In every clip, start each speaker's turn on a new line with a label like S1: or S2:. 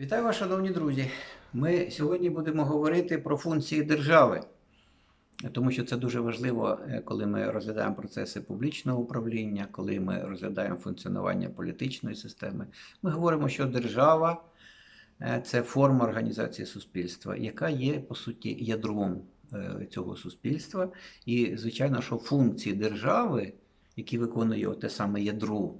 S1: Вітаю вас, шановні друзі. Ми сьогодні будемо говорити про функції держави, тому що це дуже важливо, е, коли ми розглядаємо процеси публічного управління, коли ми розглядаємо функціонування політичної системи. Ми говоримо, що держава е, це форма організації суспільства, яка є по суті ядром е, цього суспільства. І, звичайно, що функції держави, які виконує те саме ядро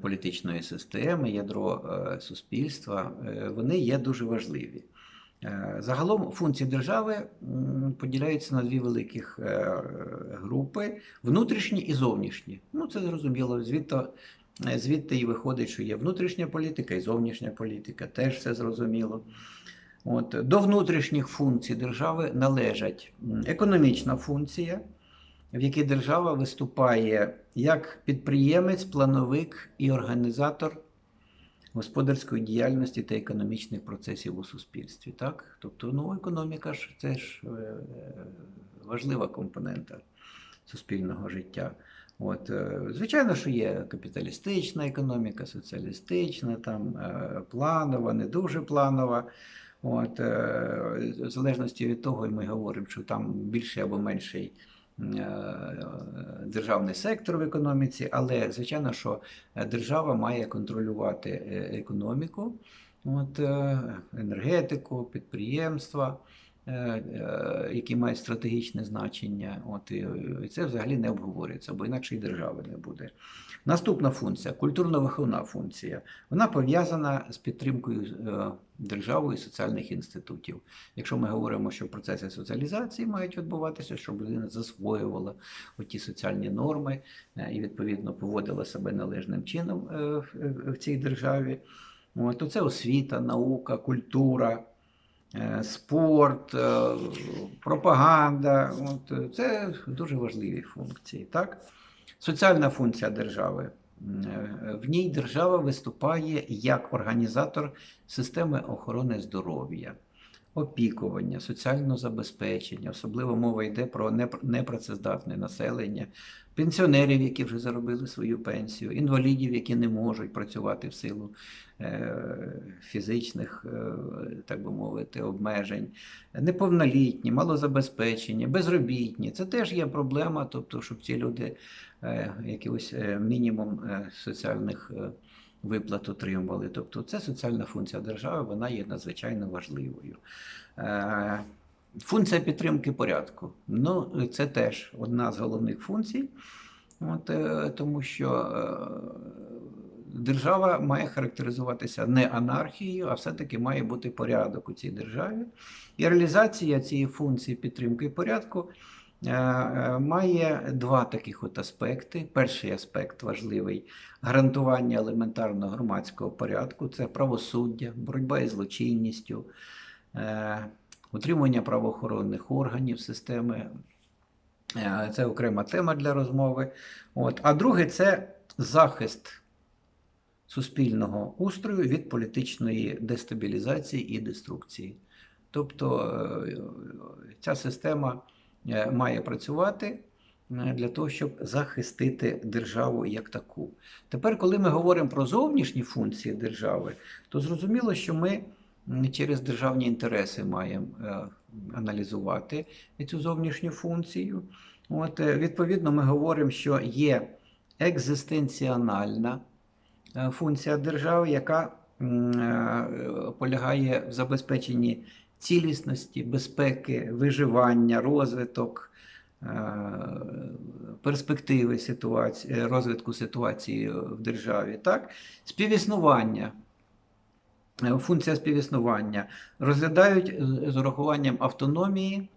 S1: політичної системи, ядро е, суспільства, е, вони є дуже важливі. Е, Загалом функції держави поділяються на дві великих е, групи: внутрішні і зовнішні. Ну, це зрозуміло. Звідти, е, звідти і виходить, що є внутрішня політика і зовнішня політика, теж все зрозуміло. От, до внутрішніх функцій держави належать економічна функція, в якій держава виступає як підприємець, плановик і організатор господарської діяльності та економічних процесів у суспільстві. Так? Тобто, ну, економіка ж це ж е, важлива компонента суспільного життя. От, е, звичайно, що є капіталістична економіка, соціалістична, там, е, планова, не дуже планова. От, в залежності від того, і ми говоримо, що там більший або менший державний сектор в економіці, але звичайно, що держава має контролювати е, економіку, от, е, енергетику, підприємства, е, е, які мають стратегічне значення. От, і і це взагалі не обговорюється, бо інакше і держави не буде. Наступна функція культурно-виховна функція. Вона пов'язана з підтримкою е, державою соціальних інститутів. Якщо ми говоримо, що процеси соціалізації мають відбуватися, щоб людина засвоювала ті соціальні норми е, і відповідно поводила себе належним чином е, в цій державі, то це освіта, наука, культура. Е, Спорт, е, пропаганда от, е, це дуже важливі функції. Так? Соціальна функція держави. В ній держава виступає як організатор системи охорони здоров'я, опікування, соціального забезпечення. Особливо мова йде про непрацездатне населення, пенсіонерів, які вже заробили свою пенсію, інвалідів, які не можуть працювати в силу е, фізичних, е, так би мовити, обмежень, неповнолітні, малозабезпечені, безробітні. Це теж є проблема, тобто, щоб ці люди е, якийсь мінімум соціальних виплат отримували. Тобто це соціальна функція держави, вона є надзвичайно важливою. Е, Функція підтримки порядку. Ну, це теж одна з головних функцій, от, е, тому що е, держава має характеризуватися не анархією, а все-таки має бути порядок у цій державі. І реалізація цієї функції підтримки порядку має два таких от аспекти. Перший аспект важливий гарантування елементарного громадського порядку це правосуддя, боротьба із злочинністю, е, утримання правоохоронних органів системи. Е, Це окрема тема для розмови. От. А друге це захист суспільного устрою від політичної дестабілізації і деструкції. Тобто е, ця система е, має працювати е, для того, щоб захистити державу як таку. Тепер, коли ми говоримо про зовнішні функції держави, то зрозуміло, що ми через державні інтереси маємо е, аналізувати цю зовнішню функцію. От, е, відповідно, ми говоримо, що є екзистенціональна е, функція держави, яка е, полягає в забезпеченні цілісності, безпеки, виживання, розвиток, е, перспективи ситуації, е, розвитку ситуації в державі. Так? Співіснування. Е, Функція співіснування розглядають з- урахуванням автономії,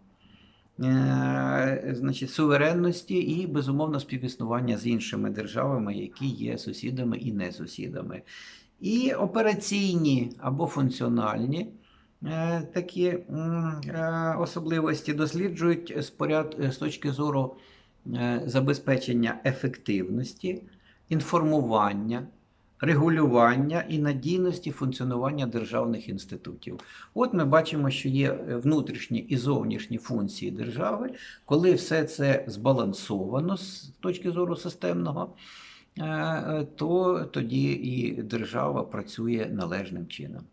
S1: значить, суверенності і, безумовно, співіснування з іншими державами, які є сусідами і не сусідами. І операційні або функціональні такі е, особливості досліджують з, поряд, з точки зору е, забезпечення ефективності, інформування, регулювання і надійності функціонування державних інститутів. От ми бачимо, що є внутрішні і зовнішні функції держави, коли все це збалансовано з точки зору системного. е, то тоді і держава працює належним чином.